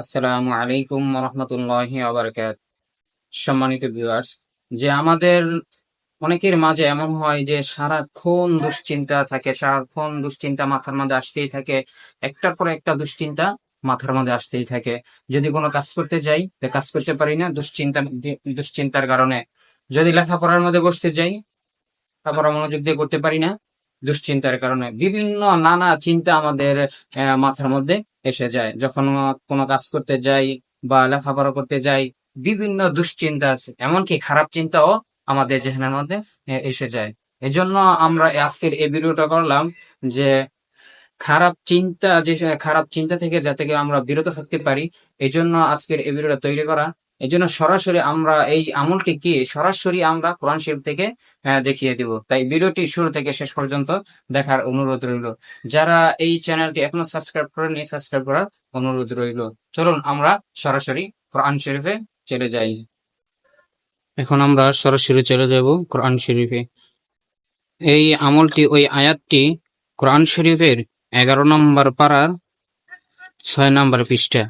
আসসালামু আলাইকুম রহমতুল্লাহি আবরকাত সম্মানিত ভিউয়ার্স যে আমাদের অনেকের মাঝে এমন হয় যে সারাক্ষণ দুশ্চিন্তা থাকে, সারাক্ষণ দুশ্চিন্তা মাথার মধ্যে আসতেই থাকে, একটার পর একটা দুশ্চিন্তা মাথার মধ্যে আসতেই থাকে। যদি কোনো কাজ করতে যাই কাজ করতে পারি না, দুশ্চিন্তা দুশ্চিন্তার কারণে। যদি লেখাপড়ার মধ্যে বসতে যাই, তারপর মনোযোগ দিয়ে করতে পারি না, দুশ্চিন্তার কারণে। বিভিন্ন নানা চিন্তা আমাদের মাথার মধ্যে এসে যায়। যখন কোনো কাজ করতে যাই বা লেখাপড়া করতে যাই বিভিন্ন দুশ্চিন্তা আছে। এমনকি খারাপ চিন্তাও আমাদের জেহানের মধ্যে এসে যায়। এজন্য আমরা আজকের এই ভিডিওটা করলাম যে খারাপ চিন্তা যে, খারাপ চিন্তা থেকে যাতে আমরা বিরত থাকতে পারি এই জন্য আজকের এই ভিডিওটা তৈরি করা এই জন্য সরাসরি আমরা এই আমলটি কি? সরাসরি আমরা কোরআন শরীফ থেকে দেখিয়ে দিব। তাই ভিডিওটি শুরু থেকে শেষ পর্যন্ত দেখার অনুরোধ রইল। যারা এই চ্যানেলটি এখনও সাবস্ক্রাইব করেনি সাবস্ক্রাইব করার অনুরোধ রইল। চলুন আমরা সরাসরি কোরআন শরীফে চলে যাই। এখন আমরা সরাসরি চলে যাব কোরআন শরীফে। এই আমলটি, ওই আয়াতটি কোরআন শরীফের এগারো নম্বর পাড়ার ছয় নম্বর পৃষ্ঠা।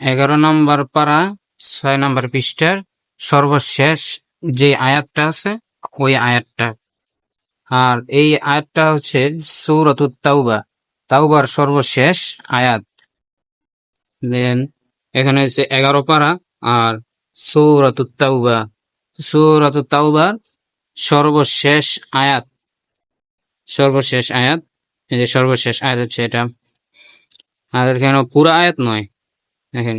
এগারো নম্বর পাড়া ছয় নম্বর পৃষ্ঠার সর্বশেষ যে আয়াতটা আছে, ওই আয়াতটা। আর এই আয়াতটা হচ্ছে সৌরতুত তাওবা তাওবার সর্বশেষ আয়াত। দেন এখানে হচ্ছে এগারো পারা আর সৌরতুত তাওবা সৌরতুত তাওবার সর্বশেষ আয়াত। সর্বশেষ আয়াত। এই যে সর্বশেষ আয়াত হচ্ছে এটা। আর এখানে পুরো আয়াত নয়। দেখেন।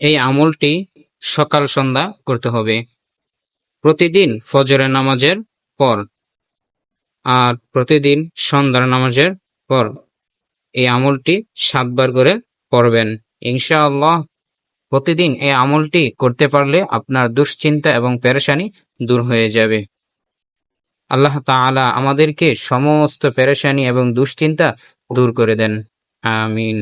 এই আমলটি সকাল সন্ধ্যা করতে হবে। প্রতিদিন ফজরের নামাজের পর আর প্রতিদিন সন্ধ্যার নামাজের পর এই আমলটি সাতবার করে পড়বেন। ইনশাআল্লাহ প্রতিদিন এই আমলটি করতে পারলে আপনার দুশ্চিন্তা এবং পেরেশানি দূর হয়ে যাবে। আল্লাহ তাআলা আমাদেরকে সমস্ত পেরেশানি এবং দুশ্চিন্তা দূর করে দেন। আমিন।